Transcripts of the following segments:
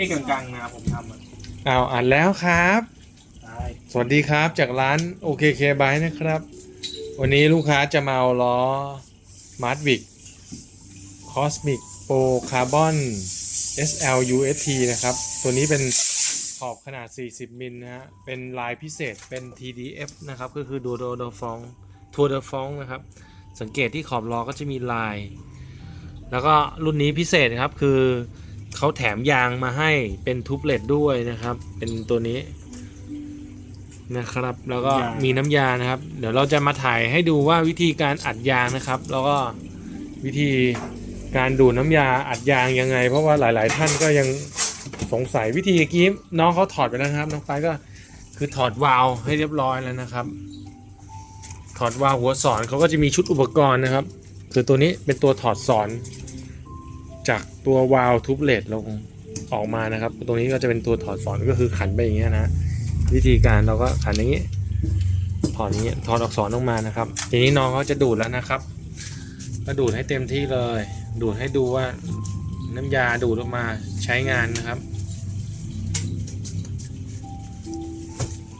ที่กลางๆนะผมทำอะอ้าวอ่านแล้วครับใช่สวัสดีครับจากร้าน OKK b y นะครับ วันนี้ลูกค้าจะมาเอาล้อ m a r t v i c Cosmic Pro Carbon SL UST นะครับ ตัวนี้เป็นขอบขนาด 40 มิลนะฮะ เป็นลายพิเศษเป็น TDF นะครับ ก็คือ d o d o d o f o n g t o u r de f o n g นะครับ สังเกตที่ขอบล้อก็จะมีลาย แล้วก็รุ่นนี้พิเศษนะครับคือ เขาแถมยางมาให้เป็นทูบเลตด้วยนะครับ เป็นตัวนี้นะครับ แล้วก็มีน้ำยานะครับ เดี๋ยวเราจะมาถ่ายให้ดูว่าวิธีการอัดยางนะครับ แล้วก็วิธีการดูดน้ำยาอัดยางยังไง เพราะว่าหลาย ๆ ท่านก็ยังสงสัยวิธีเมื่อกี้น้องเขาถอดไปแล้วนะครับ น้องไปายก็คือถอดวาล์วให้เรียบร้อยแล้วนะครับ ถอดวาล์วหัวสอนเขาก็จะมีชุดอุปกรณ์นะครับ คือตัวนี้เป็นตัวถอดสอน จากตัววาล์วทูบเลตลงออกมานะครับตัวนี้ก็จะเป็นตัวถอดสอนก็คือขันไปอย่างเงี้ยนะ วิธีการเราก็ขันอย่างนี้ ถอดอย่างนี้ถอดอักษรออกมานะครับ ทีนี้น้องเขาจะดูดแล้วนะครับ ก็ดูดให้เต็มที่เลย ดูดให้ดูว่าน้ำยาดูดออกมาใช้งานนะครับ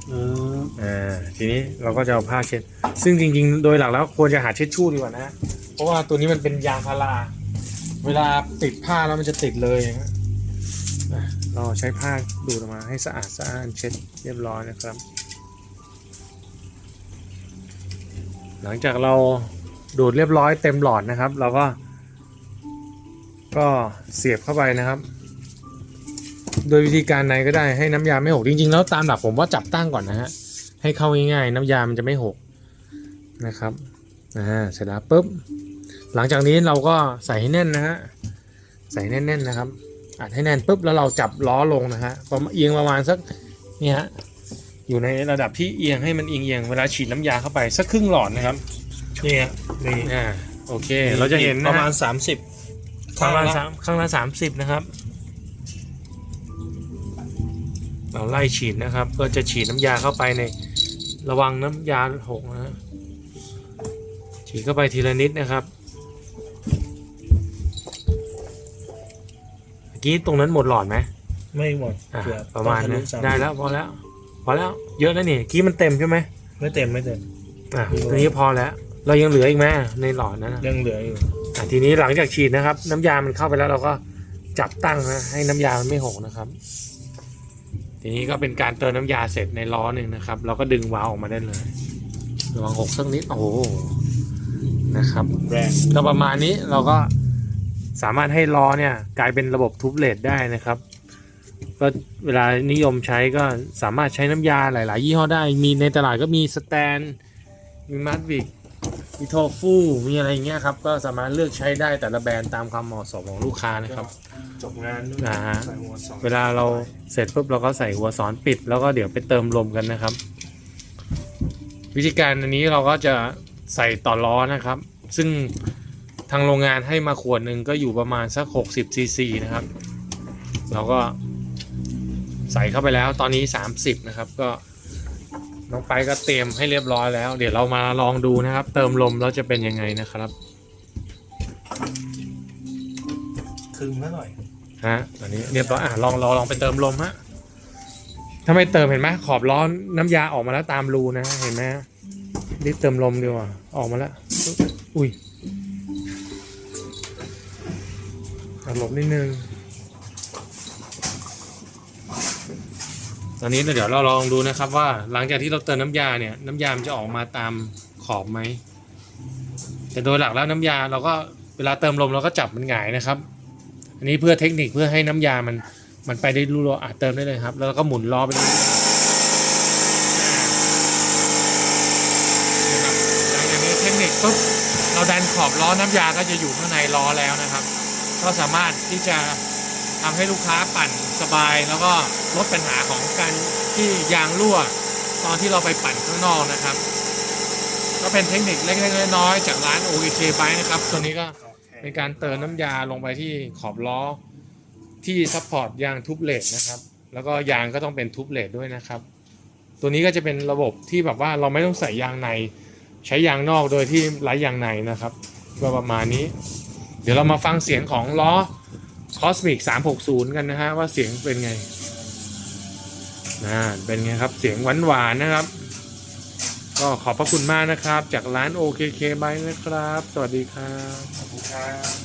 เอออ่าทีนี้เราก็จะเอาผ้าเช็ด ซึ่งจริง ๆ โดยหลักแล้วควรจะหาเช็ดชู่ดีกว่านะ เพราะว่าตัวนี้มันเป็นยางพารา เวลาติดผ้าแล้วมันจะติดเลยนะเราใช้ผ้าดูดออกมาให้สะอาดสะอ้านเช็ดเรียบร้อยนะครับ หลังจากเราดูดเรียบร้อยเต็มหลอดนะครับ เราก็ ก็เสียบเข้าไปนะครับ โดยวิธีการไหนก็ได้ให้น้ำยาไม่หกจริงๆ แล้วตามหลักผมว่าจับตั้งก่อนนะฮะให้เข้าง่ายๆ น้ำยามันจะไม่หกนะครับอ่าเสร็จแล้วปุ๊บ หลังจากนี้เราก็ใส่ให้แน่นนะฮะใส่แน่นๆนะครับอัดให้แน่นปุ๊บแล้วเราจับล้อลงนะฮะประมาณเอียงประมาณสักเนี่ยฮะอยู่ในระดับที่เอียงให้มันเอียงๆเวลาฉีดน้ำยาเข้าไปสักครึ่งหลอดนะครับนี่ฮะนี่อ่าโอเค เราจะเห็นปนะระมาฮะณสามสิบข้างละละสามข้างละสามสิบนะครับ เราไล่ฉีดนะครับ ก็จะฉีดน้ำยาเข้าไปในระวังน้ำยาหกนะฮะฉีดเข้าไปทีละนิดนะครับ กี้ตรงนั้นหมดหลอดไหมไม่หมดอะเกือบประมาณต้องทนะสได้แล้วพอแล้ว พอแล้ว เยอะแล้วนี่เมื่อกี้มันเต็มใช่ไหมไม่เต็มไม่เต็ม อะตรงนี้พอแล้ว เรายังเหลืออีกไหมในหลอดนั้นนะยังเหลืออยู่อะทีนี้หลังจากฉีดนะครับ น้ำยามันเข้าไปแล้วเราก็จับตั้งนะให้น้ำยามันไม่หกนะครับ ทีนี้ก็เป็นการเติมน้ำยาเสร็จในล้อหนึ่งนะครับ เราก็ดึงวาล์วออกมาได้เลยระวังหกสักนิดโอ้โหนะครับ แรงก็ประมาณนี้เราก็ สามารถให้ล้อเนี่ยกลายเป็นระบบทูบเลตได้นะครับ ก็เวลานิยมใช้ก็สามารถใช้น้ำยาหลาย ๆ ยี่ห้อได้ มีในตลาดก็มีสแตน มีมาร์ทวิกมีโทฟูมีอะไรอย่างเงี้ยครับ ก็สามารถเลือกใช้ได้แต่ละแบรนด์ตามความเหมาะสมของลูกค้านะครับ จบงานด้วยอ่าฮะ ใส่หัวสองเวลาเราเสร็จปุ๊บเราก็ใส่หัวสอนปิด แล้วก็เดี๋ยวไปเติมลมกันนะครับ วิธีการอันนี้เราก็จะใส่ต่อล้อนะครับ ซึ่งทางโรงงานให้มาขวดหนึ่งก็อยู่ประมาณสัก 60ซีซีนะครับเราก็ใส่เข้าไปแล้วตอนนี้ 30 นะครับ ก็น้องไปก็เตรียมให้เรียบร้อยแล้ว เดี๋ยวเรามาลองดูนะครับ เติมลมแล้วจะเป็นยังไงนะครับคึงแล้วหน่อยฮะอันนี้เรียบร้อยอะลองลองลองไปเติมลมฮะถ้าไม่เติมเห็นไหมขอบล้อน้ำยาออกมาแล้วตามรูนะเห็นไหมรีบเติมลมดีกว่าออกมาแล้วอุ้ยอะ หลบนิดนึง ตอนนี้เดี๋ยวเราลองดูนะครับว่าหลังจากที่เราเติมน้ำยาเนี่ย น้ำยามจะออกมาตามขอบไหม แต่โดยหลักแล้วน้ำยาเราก็เวลาเติมลมเราก็จับมันหงายนะครับ อันนี้เพื่อเทคนิคเพื่อให้น้ำยามันมันไปได้รูล้ออะเติมได้เลยครับ แล้วก็หมุนล้อไปเรื่อยๆหลังจากนี้เทคนิคปุ๊บเราดันขอบล้อน้ำยาก็จะอยู่ข้างในล้อแล้วนะครับ ก็สามารถที่จะทำให้ลูกค้าปั่นสบาย แล้วก็ลดปัญหาของการที่ยางรั่ว ตอนที่เราไปปั่นข้างนอกนะครับ ก็เป็นเทคนิคเล็กๆน้อยๆจากร้าน OEK Bike นะครับ ตัวนี้ก็เป็นการเติมน้ำยาลงไปที่ขอบล้อที่ซัพพอร์ตยางทุบเลดนะครับ แล้วก็ยางก็ต้องเป็นทุบเลดด้วยนะครับ ตัวนี้ก็จะเป็นระบบที่แบบว่าเราไม่ต้องใส่ยางใน ใช้ยางนอกโดยที่ไร้ยางในนะครับก็ประมาณนี้ เดี๋ยวเรามาฟังเสียงของล้อ Cosmic 360 กันนะฮะว่าเสียงเป็นไงน่าเป็นไงครับเสียงหวานๆนะครับ ก็ขอบพระคุณมากนะครับ จากร้าน OKK by นะครับ สวัสดีครับขอบคุณครับ